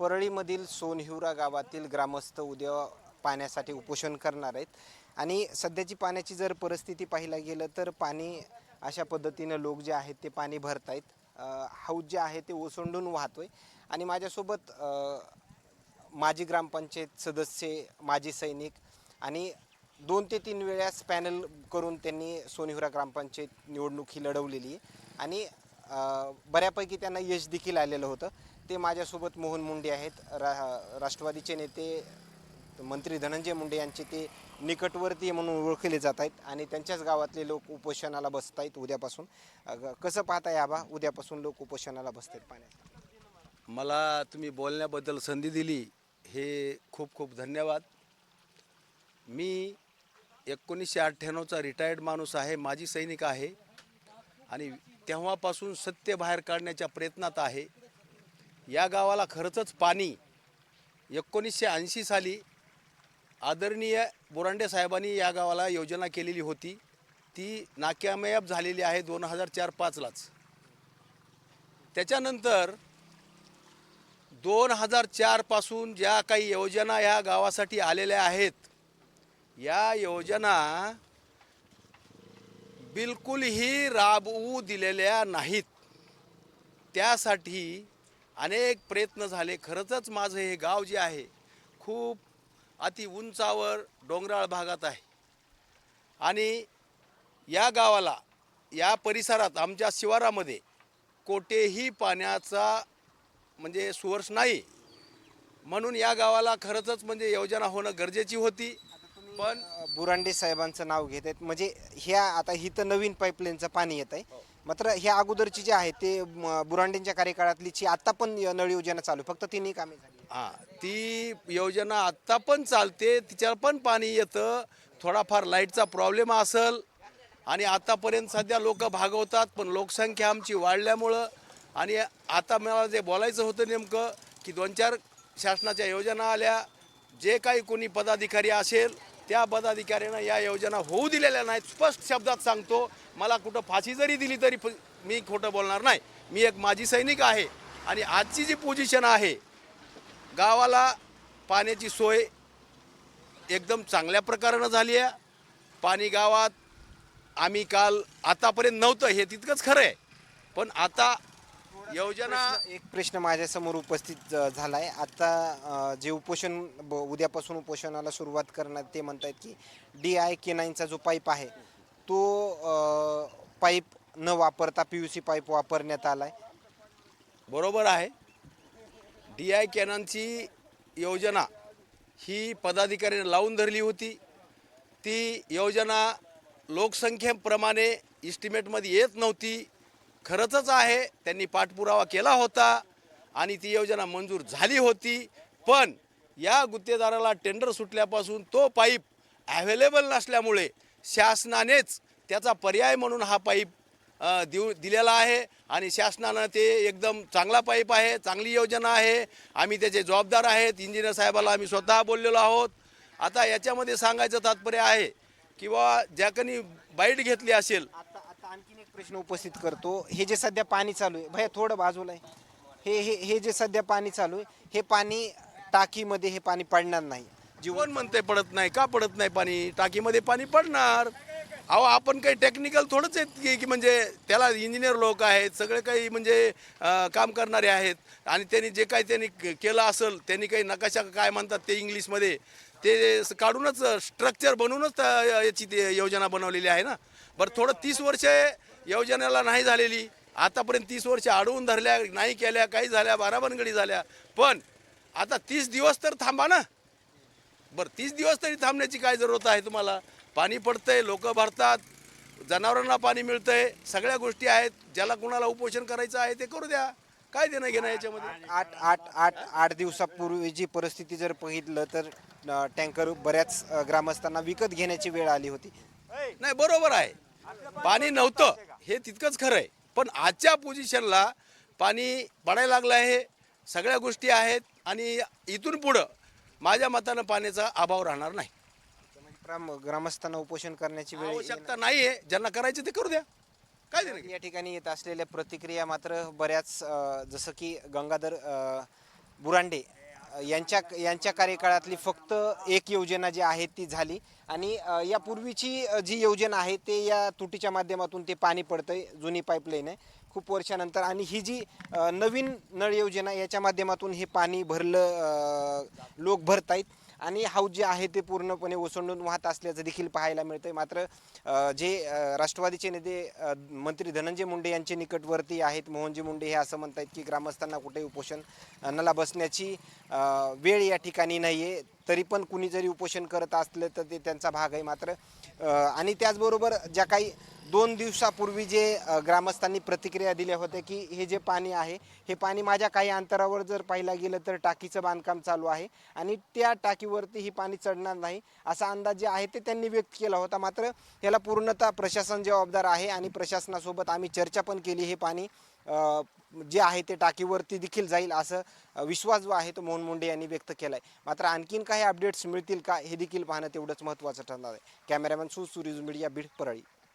परळीमधील सोनहिवरा गावातील ग्रामस्थ उद्या पाण्यासाठी उपोषण करणार आहेत. आणि सध्याची पाण्याची जर परिस्थिती पाहिला गेलं तर पाणी अशा पद्धतीनं लोक जे आहेत ते पाणी भरत आहेत हौद जे आहे ते ओसंडून वाहतोय. आणि माझ्यासोबत माजी ग्रामपंचायत सदस्य माजी सैनिक आणि दोन ते तीन वेळास पॅनल करून त्यांनी सोनिहुरा ग्रामपंचायत निवडणूक ही लढवलेली आहे. आणि बऱ्यापैकी त्यांना यश देखील आलेलं होतं. ते माझ्यासोबत मोहन मुंडे आहेत. रा राष्ट्रवादीचे नेते मंत्री धनंजय मुंडे यांचे ते निकटवर्तीय म्हणून ओळखले जात आहेत आणि त्यांच्याच गावातले लोक उपोषणाला बसत आहेत उद्यापासून. कसं पाहताय आबा? उद्यापासून लोक उपोषणाला बसत आहेत पाण्यात. मला तुम्ही बोलण्याबद्दल संधी दिली हे खूप खूप धन्यवाद. मी एकोणीसशे अठ्ठ्याण्णवचा रिटायर्ड माणूस आहे माजी सैनिक आहे आणि तेव्हापासून सत्य बाहेर काढण्याच्या प्रयत्नात आहे. या गावाला खरंच पाणी एकोणीसशे ऐंशी साली आदरणीय बोरांडे साहेबांनी या गावाला योजना केलेली होती. ती नाक्यामयाब झालेली आहे दोन हजार चार पाचलाच. त्याच्यानंतर दोन हजार चारपासून ज्या काही योजना या गावासाठी आलेल्या आहेत या योजना बिलकुलही राबवू दिलेल्या नाहीत. त्यासाठी अनेक प्रयत्न झाले. खरंच माझं हे गाव जे आहे खूप अति उंचावर डोंगराळ भागात आहे. आणि या गावाला या परिसरात आमच्या शिवारामध्ये कोठेही पाण्याचा म्हणजे सोर्स नाही. म्हणून या गावाला खरंच म्हणजे योजना होणं गरजेची होती. पण बुरांडे साहेबांचं नाव घेत आहेत म्हणजे ह्या आता ही तर नवीन पाईपलाईनचं पाणी येत आहे मात्र ह्या अगोदरची जी आहे ते बुरांडेंच्या कार्यकाळातली जी आता पण नळ योजना चालू फक्त तिन्ही कामे झाली. हां ती योजना आत्ता पण चालते तिच्यावर पण पाणी येतं. थोडाफार लाईटचा प्रॉब्लेम असेल आणि आतापर्यंत सध्या लोक भागवतात पण लोकसंख्या आमची वाढल्यामुळं आणि आता मला जे बोलायचं होतं नेमकं की दोन चार शासनाच्या योजना आल्या जे काही कोणी पदाधिकारी असेल त्या पदाधिकाऱ्यांना या योजना होऊ दिलेल्या नाहीत. स्पष्ट शब्दात सांगतो मला कुठं फाशी जरी दिली तरी मी खोटं बोलणार नाही. मी एक माजी सैनिक आहे आणि आजची जी पोझिशन आहे गावाला पाण्याची सोय एकदम चांगल्या प्रकारानं झाली आहे. पाणी गावात आम्ही काल आतापर्यंत नव्हतं हे तितकंच खरं आहे. पण आता योजना एक प्रश्न माझ्यासमोर उपस्थित झालाय. आता अ, जे उपोषण ब- उद्यापासून उपोषणाला सुरुवात करणार ते म्हणतायत की डी आय के नाईनचा जो पाईप आहे तो अ, पाईप न वापरता पी यू सी पाईप वापरण्यात आलाय. बरोबर आहे. डी आय कॅननची योजना ही पदाधिकाऱ्याने लावून धरली होती. ती योजना लोकसंख्येप्रमाणे इस्टिमेटमध्ये येत नव्हती. खरंच आहे त्यांनी पाठपुरावा केला होता आणि ती योजना मंजूर झाली होती. पण या गुत्तेदाराला टेंडर सुटल्यापासून तो पाईप ॲव्हेलेबल नसल्यामुळे शासनानेच त्याचा पर्याय म्हणून हा पाईप देऊ दिलेला आहे आणि शासनानं ते एकदम चांगला पाईप आहे चांगली योजना आहे. आम्ही त्याचे जबाबदार आहेत. इंजिनियर साहेबाला आम्ही स्वतः बोललेलो आहोत. आता याच्यामध्ये सांगायचं तात्पर्य आहे किंवा ज्याकनी बाईट घेतली असेल आता आता आणखीन एक प्रश्न उपस्थित करतो. हे जे सध्या पाणी चालू आहे भया थोडं बाजूला आहे. हे हे हे जे सध्या पाणी चालू आहे हे पाणी टाकीमध्ये हे पाणी पडणार नाही. जीवन म्हणते पडत नाही? का पडत नाही पाणी? टाकीमध्ये पाणी पडणार. अहो आपण काही टेक्निकल थोडंच आहेत की की म्हणजे त्याला इंजिनियर लोक आहेत सगळे काही म्हणजे काम करणारे आहेत. आणि त्यांनी जे काही त्यांनी क- केलं असेल त्यांनी काही नकाशा काय म्हणतात ते इंग्लिशमध्ये ते स- काढूनच स्ट्रक्चर बनवूनच त्या- याची ते योजना बनवलेली आहे ना. बरं थोडं तीस वर्ष योजनेला नाही झालेली. आतापर्यंत तीस वर्ष अडवून धरल्या नाही केल्या काही झाल्या बाराबनगडी झाल्या. पण आता तीस दिवस तर थांबा ना. बरं तीस दिवस तरी थांबण्याची काय जरूरत आहे तुम्हाला? पाणी पडतंय लोक भरतात जनावरांना पाणी मिळतंय सगळ्या गोष्टी आहेत. ज्याला कुणाला उपोषण करायचं आहे ते करू द्या. काय देणं घेणं याच्यामध्ये? आठ आठ आठ आठ दिवसापूर्वीची परिस्थिती जर बघितलं तर अ, टँकर बऱ्याच अ, ग्रामस्थांना विकत घेण्याची वेळ आली होती. नाही बरोबर आहे. पाणी नव्हतं. हे तितकंच खरं आहे. पण आजच्या पोझिशनला पाणी पडायला लागलं आहे. सगळ्या गोष्टी आहेत आणि इथून पुढं माझ्या मतानं पाण्याचा अभाव राहणार नाही. ग्राम ग्रामस्थांना उपोषण करण्याची वेळ आवश्यकता नाही आहे ज्यांना करायचं ते करू द्या. काय देणं या ठिकाणी येत असलेल्या प्रतिक्रिया मात्र बऱ्याच अ, जसं की गंगाधर अ, बुरांडे यांच्या यांच्या कार्यकाळातली फक्त एक योजना जी आहे ती झाली. आणि यापूर्वीची जी योजना आहे ते या तुटीच्या माध्यमातून ते पाणी पडतं आहे जुनी पाईपलाईन आहे. खूप वर्षानंतर आणि ही जी नवीन नळ योजना याच्या माध्यमातून हे पाणी भरलं लोक लोक भरतायत. आणि हौद जे आहे ते पूर्णपणे ओसंडून वाहत असल्याचं देखील पाहायला मिळतंय. मात्र जे राष्ट्रवादीचे नेते मंत्री धनंजय मुंडे यांचे निकटवर्ती आहेत मोहनजी मुंडे हे असं म्हणत आहेत की ग्रामस्थांना कुठे उपोषणाला बसण्याची वेळ या ठिकाणी नाही आहे तरी पण कुणी जरी उपोषण करत असलं तर ते त्यांचा भाग आहे मात्र. आणि त्याचबरोबर ज्या काही दोन दिवसापूर्वी जे ग्रामस्थांनी प्रतिक्रिया दिल्या होत्या की हे जे पाणी आहे हे पाणी माझ्या काही अंतरावर जर पाहिलं गेलं तर टाकीचं बांधकाम चालू आहे आणि त्या टाकीवरती ही पाणी चढणार नाही असा अंदाज जे आहे ते त्यांनी व्यक्त केला होता. मात्र याला पूर्णतः प्रशासन जबाबदार आहे आणि प्रशासनासोबत आम्ही चर्चा पण केली हे पाणी जे आहे ते टाकीवरती देखील जाईल असं विश्वास जो आहे तो मोहन मुंडे यांनी व्यक्त केला आहे मात्र आणखीन काही अपडेट्स मिळतील का हे देखील पाहणं तेवढंच महत्त्वाचं ठरणार आहे. कॅमेरामॅन सुसूरिज मीडिया बीड परळी.